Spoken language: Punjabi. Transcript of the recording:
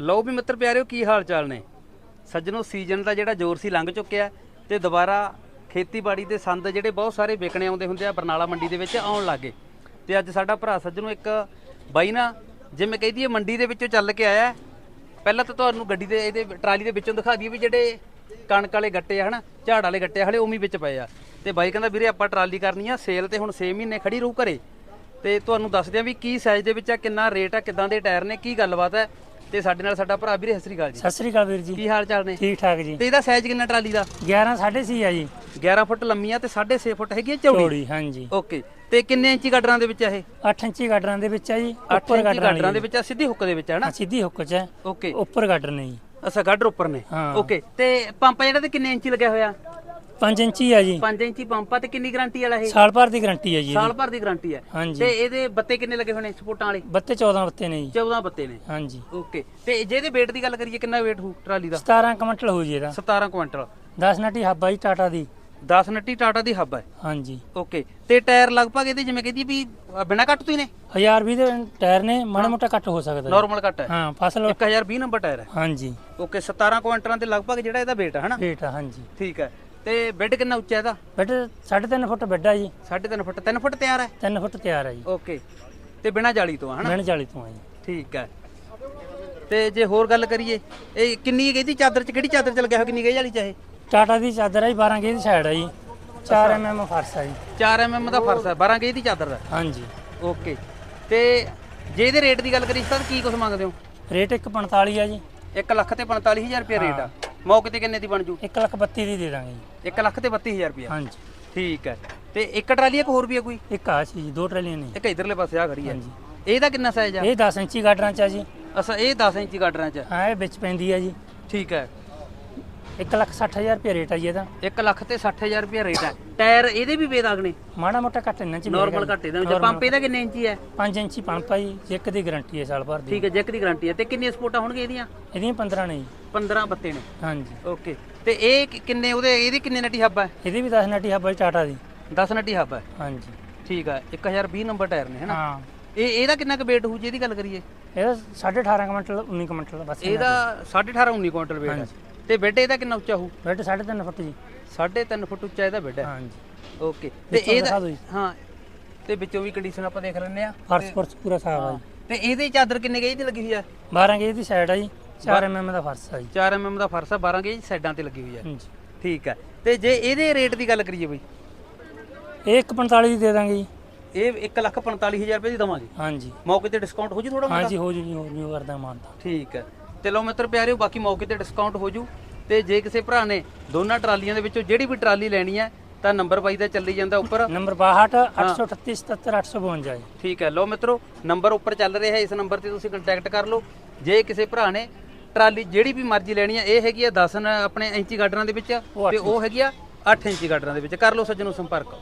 ਲਓ ਵੀ ਮਿੱਤਰ ਪਿਆਰਿਓ ਕੀ ਹਾਲ ਚਾਲ ਨੇ? ਸੱਜਣੋ ਸੀਜ਼ਨ ਦਾ ਜਿਹੜਾ ਜ਼ੋਰ ਸੀ ਲੰਘ ਚੁੱਕਿਆ ਤੇ ਦੁਬਾਰਾ ਖੇਤੀਬਾੜੀ ਦੇ ਸੰਦ ਜਿਹੜੇ ਬਹੁਤ ਸਾਰੇ ਵਿਕਣੇ ਆਉਂਦੇ ਹੁੰਦੇ ਆ ਬਰਨਾਲਾ ਮੰਡੀ ਦੇ ਵਿੱਚ ਆਉਣ ਲੱਗੇ ਤੇ ਅੱਜ ਸਾਡਾ ਭਰਾ ਸੱਜਣੋ ਇੱਕ ਬਾਈ ਨਾ ਜਿਵੇਂ ਕਹਿੰਦੀ ਹੈ ਮੰਡੀ ਦੇ ਵਿੱਚੋਂ ਚੱਲ ਕੇ ਆਇਆ ਪਹਿਲਾਂ ਤਾਂ ਤੁਹਾਨੂੰ ਗੱਡੀ ਦੇ ਇਹਦੇ ਟਰਾਲੀ ਦੇ ਵਿੱਚੋਂ ਦਿਖਾ ਦਈਏ ਵੀ ਜਿਹੜੇ ਕਣਕ ਵਾਲੇ ਗੱਟੇ ਆ ਹਨਾ ਝਾੜ ਵਾਲੇ ਗੱਟੇ ਆ, ਹਲੇ ਉਵੇਂ ਹੀ ਵਿੱਚ ਪਏ ਆ। ਤੇ ਬਾਈ ਕਹਿੰਦਾ ਵੀਰੇ ਆਪਾਂ ਟਰਾਲੀ ਕਰਨੀ ਆ ਸੇਲ ਤੇ ਹੁਣ 6 ਮਹੀਨੇ ਖੜੀ ਰਹੂ ਘਰੇ। ਤੇ ਤੁਹਾਨੂੰ ਦੱਸਦੇ ਆ ਵੀ ਕੀ ਸਾਈਜ਼ ਦੇ ਵਿੱਚ ਆ ਕਿੰਨਾ ਰੇਟ ਆ ਕਿੱਦਾਂ ਦੇ ਟਾਇਰ ਨੇ ਕੀ ਗੱਲਬਾਤ ਹੈ। ਤੇ ਸਾਡੇ ਨਾਲ ਸਾਡਾ ਭਰਾ ਵੀਰੇ ਸਤਿ ਸ੍ਰੀ ਅਕਾਲ ਜੀ। ਸਤਿ ਸ੍ਰੀ ਅਕਾਲ ਵੀਰ ਜੀ। ਕੀ ਹਾਲ ਚਾਲ ਨੇ? ਠੀਕ ਠਾਕ ਜੀ। ਤੇ ਇਹਦਾ ਸਾਈਜ਼ ਕਿੰਨਾ ਟਰਾਲੀ ਦਾ? 11 6.5 ਆ ਜੀ। 11 ਫੁੱਟ ਲੰਮੀ ਆ ਤੇ 6.5 ਫੁੱਟ ਹੈਗੀ ਆ ਚੌੜੀ? ਚੌੜੀ ਹਾਂਜੀ। ਓਕੇ। ਤੇ ਕਿੰਨੇ ਇੰਚੀ ਗਾਡਰਾਂ ਦੇ ਵਿੱਚ ਆ ਇਹ? 8 ਇੰਚੀ ਗਾਡਰਾਂ ਦੇ ਵਿੱਚ ਆ ਜੀ 8 ਉੱਪਰ ਇੰਚੀ ਗਾਡਰਾਂ ਦੇ ਵਿੱਚ ਆ ਸਿੱਧੀ ਹੁੱਕ ਦੇ ਵਿੱਚ ਹਾਂ, ਹਨਾ ਸਿੱਧੀ ਹੁੱਕ ਚ ਹੈ। ਓਕੇ। ਉੱਪਰ ਗਾਡਰ ਨੇ ਜੀ। ਅੱਛਾ ਗਾਡਰ ਉੱਪਰ ਨੇ। ਹਾਂ। ਓਕੇ। ਤੇ ਪੰਪ ਜਿਹੜਾ ਤੇ ਕਿੰਨੇ ਇੰਚੀ ਲੱਗਿਆ ਹੋਇਆ? 5 ਇੰਚੀ ਆ ਜੀ। 5 ਇੰਚੀ ਪੰਪ ਆ ਤੇ ਕਿੰਨੀ ਗਾਰੰਟੀ ਵਾਲਾ ਇਹ? ਸਾਲ ਭਰ ਦੀ ਗਾਰੰਟੀ ਹੈ ਜੀ ਸਾਲ ਇਹਦੀ। ਭਰ ਦੀ ਗਾਰੰਟੀ ਹੈ ਹਾਂਜੀ। ਤੇ ਇਹਦੇ ਬੱਤੇ ਕਿੰਨੇ ਲੱਗੇ ਹੋਣੇ ਸਪੋਰਟਾਂ ਵਾਲੇ? ਬੱਤੇ 14 ਬੱਤੇ ਨੇ ਜੀ। 14 ਬੱਤੇ ਨੇ। ਹਾਂਜੀ। ਓਕੇ। ਤੇ ਜਿਹਦੇ weight ਦੀ ਗੱਲ ਕਰੀਏ ਕਿੰਨਾ weight ਹੋਊ ਟਰਾਲੀ ਦਾ? 17 ਕੁਇੰਟਲ ਹੋ ਜੀ ਇਹਦਾ। 17 ਕੁਇੰਟਲ। 10 ਨਟੀ ਹੱਬਾ ਜੀ ਟਾਟਾ ਦੀ। 10 ਨੱਟੀ ਟਾਟਾ ਦੀ ਹੱਬ ਹੈ ਹਾਂਜੀ। ਓਕੇ। ਤੇ ਟਾਇਰ ਲਗਭਗ ਇਹਦੇ ਜਿਵੇਂ ਕਹਿੰਦੀ ਵੀ ਅ, ਬਿਨਾਂ ਕੱਟ ਤੋਂ ਹੀ ਨੇ? 1020 ਦੇ ਟਾਇਰ ਨੇ ਮਾੜਾ ਮੋਟਾ ਕੱਟ ਹੋ ਸਕਦਾ ਜੀ। ਨਾਰਮਲ ਕੱਟ ਹੈ। ਹਾਂ ਫਸਲ 1020 ਨੰਬਰ ਟਾਇਰ ਹੈ। ਹਾਂਜੀ। ਓਕੇ 17 ਕੁਇੰਟਲਾਂ ਦੇ ਲਗਭਗ ਜਿਹੜਾ ਇਹਦਾ weight ਹੈ ਹਨਾ? ਰੇਟ ਆ ਹਾਂਜੀ। ਠੀਕ ਹੈ। ਤੇ ਬੈੱਡ ਕਿੰਨਾ ਉੱਚਾ ਇਹਦਾ? ਬੇਟੇ 3.5 ਫੁੱਟ ਬੈੱਡ ਆ ਜੀ। 3.5 ਫੁੱਟ 3 ਫੁੱਟ ਤਿਆਰ ਹੈ? 3 ਫੁੱਟ ਤਿਆਰ ਆ ਜੀ। ਓਕੇ। ਤੇ ਬਿਨਾਂ ਜਾਲੀ ਤੋਂ ਆ, ਹਨਾ? ਮਿਹਣ ਜਾਲੀ ਤੋਂ ਆ ਜੀ। ਠੀਕ ਹੈ। ਤੇ ਜੇ ਹੋਰ ਗੱਲ ਕਰੀਏ ਇਹ ਕਿੰਨੀ ਇਹਦੀ ਚਾਦਰ ਚ ਕਿਹੜੀ ਚਾਦਰ ਚ ਲੱਗਿਆ ਹੋਇਆ ਕਿੰਨੀ ਗਈ ਵਾਲੀ ਚਾਹੇ ਟਾਟਾ ਦੀ ਚਾਦਰ ਆ ਜੀ 12 ਗੇਜ ਦੀ ਸਾਈਡ ਆ ਜੀ। 4 ਐਮਐਮ ਫਰਸ ਆ ਜੀ। 4 ਐਮਐਮ ਦਾ ਫਰਸ ਹੈ 12 ਗਈ ਦੀ ਚਾਦਰ ਦਾ? ਹਾਂਜੀ। ਓਕੇ। ਤੇ ਜੇ ਇਹਦੇ ਰੇਟ ਦੀ ਗੱਲ ਕਰੀ ਤਾਂ ਕੀ ਕੁਝ ਮੰਗਦੇ ਹੋ? ਰੇਟ 145 ਆ ਜੀ। 1 ਲੱਖ ਤੇ 45000 ਰੁਪਏ ਰੇਟ ਆ। ਮੌਕੇ ਤੇ ਕਿੰਨੇ ਦੀ ਬਣ ਜੂ? 1 ਲੱਖ 32 ਦੀ ਦੇ ਦਾਂਗੇ ਜੀ। 1 ਲੱਖ ਤੇ 32000 ਰੁਪਏ ਹਾਂਜੀ। ਠੀਕ ਹੈ। ਤੇ ਇੱਕ ਟਰਾਲੀ ਇੱਕ ਹੋਰ ਵੀ ਹੈ ਕੋਈ? ਇੱਕ ਆ ਸੀ ਜੀ ਦੋ ਟਰਾਲੀਆਂ ਨੇ। ਇੱਕ ਇਧਰਲੇ ਪਾਸੇ ਆ ਖੜੀ ਹੈ। ਹਾਂਜੀ। ਇਹਦਾ ਕਿੰਨਾ ਸਾਈਜ਼ ਆ? ਇਹ 10 ਇੰਚੀ ਗਾਡਰਾਂ ਚ ਆ ਜੀ। ਅਸਾ ਇਹ 10 ਇੰਚੀ ਗਾਡਰਾਂ ਚ ਹਾਂ ਇਹ ਵਿੱਚ ਪੈਂਦੀ ਆ ਜੀ। ਠੀਕ ਹੈ। 1 ਲੱਖ 60000 ਰੁਪਏ ਰੇਟ ਆ ਜੀ ਇਹਦਾ। 1 ਲੱਖ ਤੇ 60000 ਰੁਪਏ ਰੇਟ ਹੈ ਟਾਇਰ ਇਹਦੇ ਵੀ ਬੇਦਾਗ ਨੇ? ਮਾੜਾ ਮੋਟਾ ਘੱਟ ਇਹਨਾਂ ਚ ਨਾਰਮਲ ਘੱਟ ਇਹਦਾ ਜੇ ਪੰਪ ਇਹਦਾ ਕਿੰਨੇ ਇੰਚੀ ਹੈ 5 ਇੰਚੀ ਪੰਪ ਆ ਜੀ ਇੱਕ ਦੀ ਗਾਰੰਟੀ ਹੈ ਸਾਲ ਭਰ ਦੀ। ਠੀਕ ਹੈ ਜੈਕ ਦੀ ਗਾਰੰਟੀ ਹੈ ਤੇ ਕਿੰਨੀਆਂ ਸਪੋਰਟਾਂ ਹੋਣਗੀਆਂ ਇਹਦੀਆਂ? ਇਹਦੀਆਂ 15 ਨੇ ਜੀ। 15 ਬੱਤੇ ਨੇ। ਹਾਂਜੀ। ਓਕੇ। ਤੇ ਇਹ ਕਿੰਨੇ ਉਹਦੇ ਇਹਦੀ ਕਿੰਨੇ ਨਟੀ ਹੱਬ ਹੈ ਇਹਦੀ ਵੀ 10 ਨਟੀ ਹੱਬਾ ਜੀ ਟਾਟਾ ਦੀ। 10 ਨਟੀ ਹੱਬ ਹੈ ਹਾਂਜੀ। ਠੀਕ ਹੈ 1020 ਨੰਬਰ ਟਾਇਰ ਨੇ ਹਨਾ ਹਾਂ। ਇਹ ਇਹਦਾ ਕਿੰਨਾ ਕੁ weight ਹੋਊ ਜੇ ਇਹਦੀ ਗੱਲ ਕਰੀਏ? ਇਹਦਾ 18.5 ਕੁਇੰਟਲ 19 ਕੁਇੰਟਲ ਬਸ ਇਹਦਾ 18.5 19 ਕੁਇੰਟਲ weight ਹੈ ਤੇ ਬੈੱਡ ਇਹਦਾ ਕਿੰਨਾ ਉੱਚਾ ਹੋਊ? ਬੈਡ 3.5 ਫੁੱਟ ਜੀ। 3.5 ਫੁੱਟ ਉੱਚਾ ਇਹਦਾ ਬੈੱਡ ਹੈ। ਹਾਂਜੀ। ਓਕੇ। ਤੇ ਵਿੱਚੋਂ ਇਹਦਾ ਦਿਖਾ ਦਿਓ ਜੀ। ਹਾਂ। ਤੇ ਵਿੱਚੋਂ ਵੀ ਕੰਡੀਸ਼ਨ ਆਪਾਂ ਦੇਖ ਲੈਂਦੇ ਆ ਫਰਸ਼ ਫਰਸ਼ ਪੂਰਾ ਸਾਫ਼ ਆ ਜੀ। ਤੇ ਇਹਦੇ ਚਾਦਰ ਕਿੰਨੇ ਗੇਜ ਦੀ ਲੱਗੀ ਹੋਈ ਆ? 12 ਗੇਜ ਦੀ ਸਾਈਡ ਆ ਜੀ। 4 ਐਮਐਮ ਦਾ ਫਰਸ਼ ਆ ਜੀ। 4 mm ਦਾ ਫਰਸ਼ ਆ 12 ਗੇਜ ਸਾਈਡਾਂ ਤੇ ਲੱਗੀ ਹੋਈ ਆ। ਹਾਂਜੀ। ਠੀਕ ਹੈ ਤੇ ਜੇ ਇਹਦੇ ਰੇਟ ਦੀ ਗੱਲ ਕਰੀਏ ਬਈ? ਇਹ 145 ਦੀ ਦੇ ਦਾਂਗੇ ਜੀ। ਇਹ 145000 ਰੁਪਏ ਦੀ ਦਵਾਂਗੇ। ਹਾਂਜੀ। ਮੌਕੇ ਤੇ ਡਿਸਕਾਊਂਟ ਹੋ ਜੂ ਥੋੜਾ ਹਾਂਜੀ ਹੋ ਜੂ ਜੀ ਹੋਰ ਨਹੀਂ ਕਰਦਾ ਮਾਨਤਾ ਠੀਕ ਹੈ ਤੇ ਲਓ ਮਿੱਤਰ ਪਿਆਰਿਓ ਬਾਕੀ ਮੌਕੇ ਤੇ ਡਿਸਕਾਊਂਟ ਹੋ ਜੂ। ਤੇ ਜੇ ਕਿਸੇ ਭਰਾ ਨੇ ਦੋਨਾਂ ਟਰਾਲੀਆਂ ਦੇ ਵਿੱਚੋਂ ਜਿਹੜੀ ਵੀ ਟਰਾਲੀ ਲੈਣੀ ਹੈ ਤਾਂ ਨੰਬਰ ਬਾਈ ਦਾ ਚੱਲੀ ਜਾਂਦਾ ਉੱਪਰ। ਨੰਬਰ 62 838 77 852 ਜੀ। ਠੀਕ ਹੈ। ਲਓ ਮਿੱਤਰੋ ਨੰਬਰ ਉੱਪਰ ਚੱਲ ਰਿਹਾ ਹੈ। ਇਸ ਨੰਬਰ ਤੇ ਤੁਸੀਂ ਕੰਟੈਕਟ ਕਰ ਲਓ। ਜੇ ਕਿਸੇ ਭਰਾ ਨੇ ਟਰਾਲੀ ਜਿਹੜੀ ਵੀ ਮਰਜ਼ੀ ਲੈਣੀ ਹੈ ਇਹ ਹੈਗੀ ਆ 10 ਨ- ਆਪਣੇ ਇੰਚੀ ਗਾਡਰਾਂ ਦੇ ਵਿੱਚ ਤੇ ਉਹ ਹੈਗੀ ਆ 8 ਇੰਚੀ ਗਾਡਰਾਂ ਦੇ ਵਿੱਚ। ਕਰ ਲਓ ਸੱਜਣੋ ਸੰਪਰਕ।